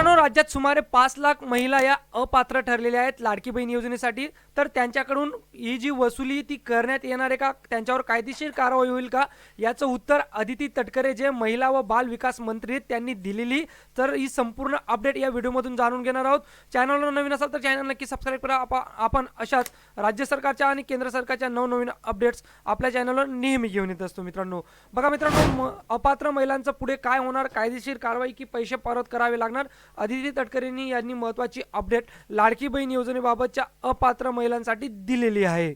मित्रांनो राज्यात सुमारे पाच लाख महिला या अपात्र ठरलेल्या आहेत लाडकी बहीण योजनेसाठी. तर त्यांच्याकडून ही जी वसुली ती करण्यात येणार आहे का? त्यांच्यावर कायदेशीर कारवाई होईल का? याचं उत्तर अदिती तटकरे जे महिला व बाल विकास मंत्री आहेत त्यांनी दिलेली. तर ही संपूर्ण अपडेट या व्हिडिओमधून जाणून घेणार आहोत. चॅनलवर नवीन असाल तर चॅनल नक्की सबस्क्राईब करा. आपा- आपण अशाच राज्य सरकारच्या आणि केंद्र सरकारच्या नवनवीन अपडेट्स आपल्या चॅनलवर नेहमी घेऊन येत असतो मित्रांनो. बघा मित्रांनो अपात्र महिलांचं पुढे काय होणार? कायदेशीर कारवाई की पैसे परत करावे लागणार? अदिती तटकरेंनी यांनी महत्त्वाची अपडेट लाडकी बहीण योजनेबाबतच्या अपात्र महिलांसाठी दिलेली आहे.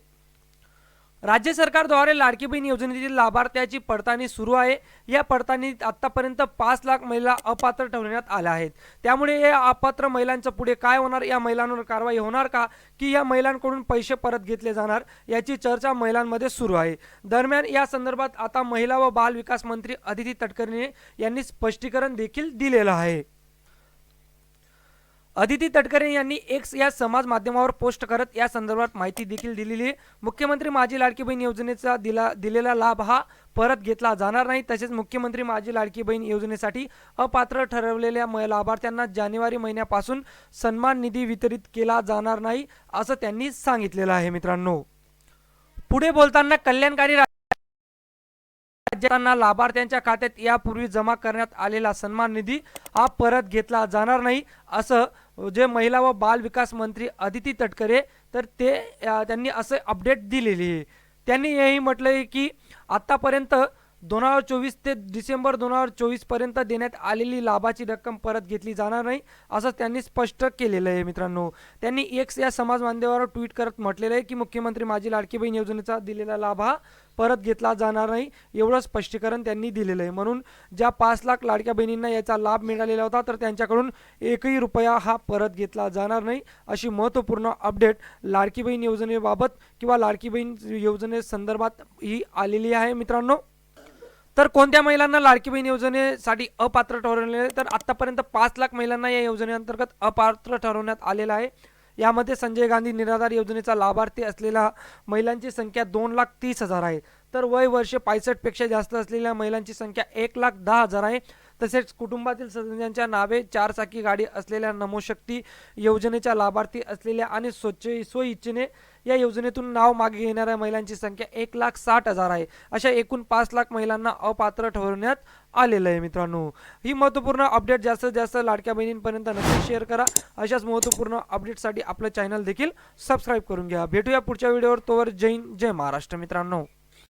राज्य सरकारद्वारे लाडकी बहीण योजनेतील लाभार्थ्याची पडताळणी सुरू आहे. या पडताळणीत आत्तापर्यंत पाच लाख महिला अपात्र ठरवण्यात आल्या आहेत. त्यामुळे या अपात्र महिलांचं पुढे काय होणार? या महिलांवर कारवाई होणार का? की या महिलांकडून पैसे परत घेतले जाणार? याची चर्चा महिलांमध्ये सुरू आहे. दरम्यान या संदर्भात आता महिला व बाल विकास मंत्री अदिती तटकरे यांनी स्पष्टीकरण देखील दिलेलं आहे. अदिती तटकरे यांनी एक्स या समाज माध्यमावर पोस्ट करत या संदर्भात माहिती देखील दिलेली आहे. मुख्यमंत्री माझी लाडकी बहीण योजनेचा दिला दिलेला लाभ हा परत घेतला जाणार नाही. तसेच मुख्यमंत्री माझी लाडकी बहीण योजनेसाठी अपात्र ठरवलेल्या म- लाभार्थ्यांना जानेवारी महिन्यापासून सन्मान निधी वितरित केला जाणार नाही असं त्यांनी सांगितलेलं आहे मित्रांनो. पुढे बोलताना कल्याणकारी राज्यांना लाभार्थ्यांच्या खात्यात यापूर्वी जमा करण्यात आलेला सन्मान निधी हा परत घेतला जाणार नाही असं जे महिला व बाल विकास मंत्री अदिती तटकरे तर ते त्यांनी असं अपडेट दिलेली आहे. त्यांनी हेही म्हटलं आहे की आत्तापर्यंत दोन हजार चोवीस ते डिसेंबर दोन हजार चोवीसपर्यंत देण्यात आलेली लाभाची रक्कम परत घेतली जाणार नाही असं त्यांनी स्पष्ट केलेलं आहे मित्रांनो. त्यांनी एक्स या समाज माध्यमावर ट्विट करत म्हटलेलं आहे की मुख्यमंत्री माझी लाडकी बहीण योजनेचा दिलेला लाभ हा परत घेतला जाणार नाही एवढं स्पष्टीकरण त्यांनी दिलेलं आहे. म्हणून ज्या पाच लाख लाडक्या बहिणींना याचा लाभ मिळालेला होता तर त्यांच्याकडून एकही रुपया हा परत घेतला जाणार नाही अशी महत्त्वपूर्ण अपडेट लाडकी बहीण योजनेबाबत किंवा लाडकी बहीण योजनेसंदर्भात ही आलेली आहे मित्रांनो. तर कोणत्या महिलांना लाडकी बहीण योजनेसाठी अपात्र ठरवले आहे? तर आतापर्यंत पाच लाख महिलांना या योजनेअंतर्गत अपात्र ठरवण्यात आलेलं आहे. यामध्ये संजय गांधी निराधार योजनेचा लाभार्थी असलेल्या महिलांची संख्या दोन लाख तीस हजार आहे. तर वय वर्ष पायसष्टपेक्षा जास्त असलेल्या महिलांची संख्या एक लाख दहा हजार आहे. तसेच कुटुंबातील सदस्यांच्या नावे चारचाकी गाडी असलेल्या नमोशक्ती योजनेच्या लाभार्थी असलेल्या आणि स्वच्छ स्वइच्छेने या योजनेतून नाव मागे घेणाऱ्या महिलांची संख्या एक लाख साठ हजार आहे. अशा एकूण पाच लाख महिलांना अपात्र ठरवण्यात आलेलं आहे मित्रांनो. ही महत्त्वपूर्ण अपडेट जास्तीत जास्त लाडक्या बहिणींपर्यंत नक्की शेअर करा. अशाच महत्त्वपूर्ण अपडेटसाठी आपलं चॅनल देखील सबस्क्राईब करून घ्या. भेटूया पुढच्या व्हिडिओवर. तोवर जैन जय महाराष्ट्र मित्रांनो.